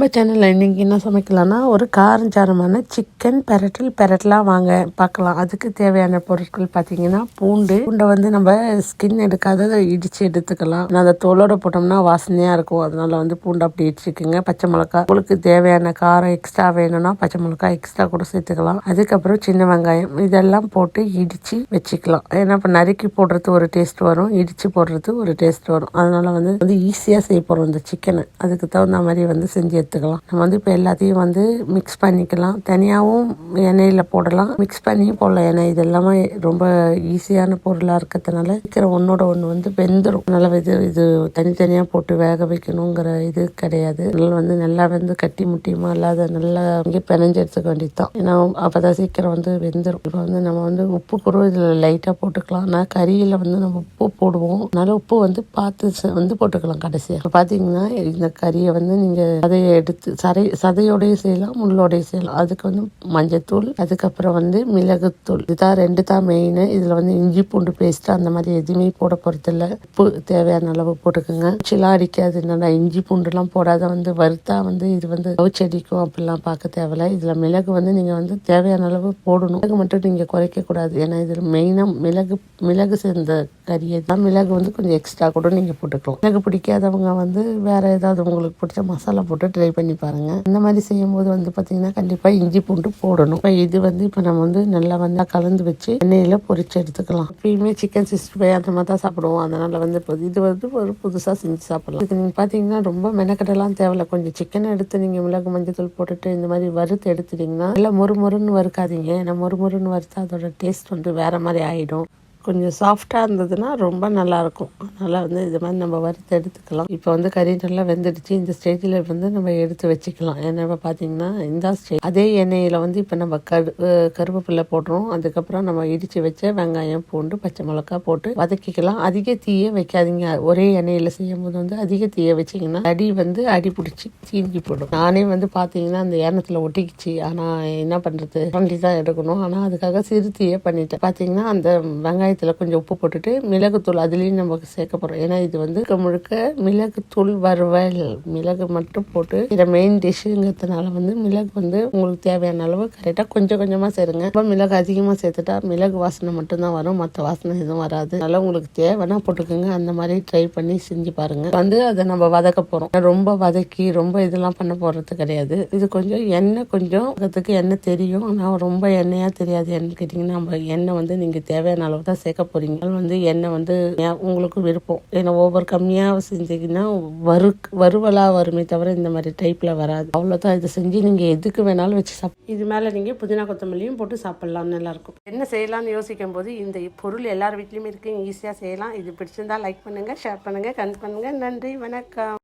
நம்ம சேனலில் இன்றைக்கி என்ன சமைக்கலாம்னா ஒரு காரஞ்சாரமான சிக்கன் பெரட்டல் பெரட்டலாக வாங்க பார்க்கலாம். அதுக்கு தேவையான பொருட்கள் பார்த்தீங்கன்னா பூண்டு. பூண்டை வந்து நம்ம ஸ்கின் எடுக்காத இடித்து எடுத்துக்கலாம். நான் அந்த தோலோட போட்டோம்னா வாசனையாக இருக்கும். அதனால வந்து பூண்டு அப்படி இடிச்சுக்குங்க. பச்சை மிளகா உங்களுக்கு தேவையான காரம் எக்ஸ்ட்ரா வேணும்னா பச்சை மிளகா எக்ஸ்ட்ரா கூட சேர்த்துக்கலாம். அதுக்கப்புறம் சின்ன வெங்காயம். இதெல்லாம் போட்டு இடித்து வச்சுக்கலாம். ஏன்னா இப்போ நறுக்கி போடுறது ஒரு டேஸ்ட் வரும். இடித்து போடுறது ஒரு டேஸ்ட் வரும். அதனால வந்து வந்து ஈஸியாக செய்ய போகிறோம் இந்த சிக்கனை அதுக்கு தகுந்த மாதிரி வந்து செஞ்சு எடுத்துக்கலாம். நம்ம வந்து இப்போ எல்லாத்தையும் வந்து மிக்ஸ் பண்ணிக்கலாம். தனியாகவும் எண்ணெயில் போடலாம். மிக்ஸ் பண்ணியும் போடலாம். ஏன்னா இது எல்லாமே ரொம்ப ஈஸியான பொருளாக இருக்கிறதுனால சீக்கிரம் ஒன்றோட ஒன்று வந்து வெந்துடும் நல்லா இது இது தனித்தனியாக போட்டு வேக வைக்கணுங்கிற இது கிடையாது. அதனால வந்து நல்லா வந்து கட்டி முட்டியுமா இல்லாத நல்லா இங்கே பிணைஞ்சு எடுத்துக்க வேண்டியது தான் ஏன்னா அப்போ தான் சீக்கிரம் வந்து வெந்துடும் இப்போ வந்து நம்ம வந்து உப்பு கூட இதில் லைட்டாக போட்டுக்கலாம். ஆனால் கறியில் வந்து நம்ம உப்பு போடுவோம். அதனால உப்பு வந்து பார்த்து வந்து போட்டுக்கலாம் கடைசியாக இப்போ பார்த்தீங்கன்னா இந்த கறியை வந்து நீங்கள் அதை எடுத்து சதை சதையோடய செய்யலாம் முள்ளோடய செய்யலாம். அதுக்கு வந்து மஞ்சத்தூள் அதுக்கப்புறம் வந்து மிளகுத்தூள். இதுதான் ரெண்டு தான் மெயின் இதில் வந்து இஞ்சி பூண்டு பேஸ்ட் அந்த மாதிரி எதுவுமே போட போகிறதில்ல உப்பு தேவையான அளவு போட்டுக்கோங்க. சிலாம் அடிக்காது. என்னென்னா இஞ்சி பூண்டுலாம் போடாத வந்து வறுத்தா வந்து இது வந்து செடிக்கும் அப்படிலாம் பார்க்க தேவையில்ல. இதில் மிளகு வந்து நீங்கள் வந்து தேவையான அளவு போடணும். மிளகு மட்டும் நீங்கள் குறைக்கக்கூடாது. ஏன்னா இதில் மெயினாக மிளகு மிளகு சேர்ந்த கறி தான் மிளகு வந்து கொஞ்சம் எக்ஸ்ட்ரா கூட நீங்கள் போட்டுக்கலாம். மிளகு பிடிக்காதவங்க வந்து வேற ஏதாவது உங்களுக்கு பிடிச்ச மசாலா போட்டு ட்ரை பண்ணி பாருங்க. இந்த மாதிரி செய்யும்போது வந்து பார்த்தீங்கன்னா கண்டிப்பாக இஞ்சி பூண்டு போடணும். இப்போ இது வந்து இப்போ நம்ம வந்து நல்லா வந்து கலந்து வச்சு எண்ணெயில் பொரிச்சு எடுத்துக்கலாம். எப்பயுமே சிக்கன் சிக்ஸ்டி ஃபைவ் அந்த மாதிரி தான் சாப்பிடுவோம். அதனால வந்து இப்போ இது வந்து ஒரு புதுசாக செஞ்சு சாப்பிடலாம். இதுக்கு நீங்கள் பார்த்தீங்கன்னா ரொம்ப மெனக்கடலாம் தேவையில்ல. கொஞ்சம் சிக்கனை எடுத்து நீங்கள் மிளகு மஞ்சத்தூள் போட்டுட்டு இந்த மாதிரி வறுத்து எடுத்துட்டீங்கன்னா நல்லா மொறு மொறுன்னு வறுக்காதீங்க. ஏன்னா மொறு மொறுன்னு வறுத்தா அதோட டேஸ்ட் வந்து வேற மாதிரி ஆயிடும். கொஞ்சம் சாஃப்டாக இருந்ததுன்னா ரொம்ப நல்லாயிருக்கும். அதனால் வந்து இது மாதிரி நம்ம வறுத்து எடுத்துக்கலாம். இப்போ வந்து கறி நல்லா வெந்துடுச்சு. இந்த ஸ்டேஜில் வந்து நம்ம எடுத்து வச்சுக்கலாம். ஏன்னா இப்போ பார்த்தீங்கன்னா இந்த ஸ்டேஜ் அதே எண்ணெயில் வந்து இப்போ நம்ம கரு அஹ் கருவேப்பிலை போடுறோம் அதுக்கப்புறம் நம்ம இடித்து வச்ச வெங்காயம் பூண்டு பச்சை மிளகா போட்டு வதக்கிக்கலாம். அதிக தீயை வைக்காதீங்க. ஒரே எண்ணெயில் செய்யும் போது வந்து அதிக தீயை வச்சிங்கன்னா அடி வந்து அடி பிடிச்சி தீஞ்சி போடும் நானே வந்து பார்த்தீங்கன்னா அந்த ஏனத்தில் ஒட்டிக்கிச்சு. ஆனால் என்ன பண்ணுறது பண்ணி தான் எடுக்கணும். ஆனால் அதுக்காக சிறு தீயை பண்ணிட்டேன். பார்த்தீங்கன்னா அந்த வெங்காயம் வெங்காயத்தில் கொஞ்சம் உப்பு போட்டுட்டு மிளகுத்தூள் அதுலேயும் நம்ம சேர்க்க போகிறோம் ஏன்னா இது வந்து முழுக்க முழுக்க மிளகுத்தூள் வறுவல் மிளகு மட்டும் போட்டு இதை மெயின் டிஷ்ஷுங்கிறதுனால வந்து மிளகு வந்து உங்களுக்கு தேவையான அளவு கரெக்டாக கொஞ்சம் கொஞ்சமாக சேருங்க. இப்போ மிளகு அதிகமாக சேர்த்துட்டா மிளகு வாசனை மட்டும்தான் வரும். மற்ற வாசனை எதுவும் வராது. அதனால உங்களுக்கு தேவைன்னா போட்டுக்கோங்க. அந்த மாதிரி ட்ரை பண்ணி செஞ்சு பாருங்க. வந்து அதை நம்ம வதக்க போகிறோம் ரொம்ப வதக்கி ரொம்ப இதெல்லாம் பண்ண போகிறது கிடையாது. இது கொஞ்சம் எண்ணெய் கொஞ்சம் அதுக்கு எண்ணெய் தெரியும். ஆனால் ரொம்ப எண்ணெயாக தெரியாது. என்னன்னு கேட்டிங்கன்னா நம்ம எண்ணெய் வந்து நீங்கள் தேவையான அளவு தான் சேர்க்க போகிறீங்க வந்து எண்ணெய் வந்து உங்களுக்கு விருப்பம். ஏன்னா ஓவர் கம்மியாக செஞ்சீங்கன்னா வறு வறுவலாக வருமே தவிர இந்த மாதிரி டைப்பில் வராது. அவ்வளோதான் இதை செஞ்சு நீங்கள் எதுக்கு வேணாலும் வச்சு சாப்பிட இது மேலே நீங்கள் புதினா கொத்தமல்லியும் போட்டு சாப்பிட்லாம். நல்லாயிருக்கும் என்ன செய்யலாம்னு யோசிக்கும் போது இந்த பொருள் எல்லார் வீட்லேயுமே இருக்குது ஈஸியாக செய்யலாம். இது பிடிச்சிருந்தா லைக் பண்ணுங்கள் ஷேர் பண்ணுங்கள் கமெண்ட் பண்ணுங்கள் நன்றி வணக்கம்.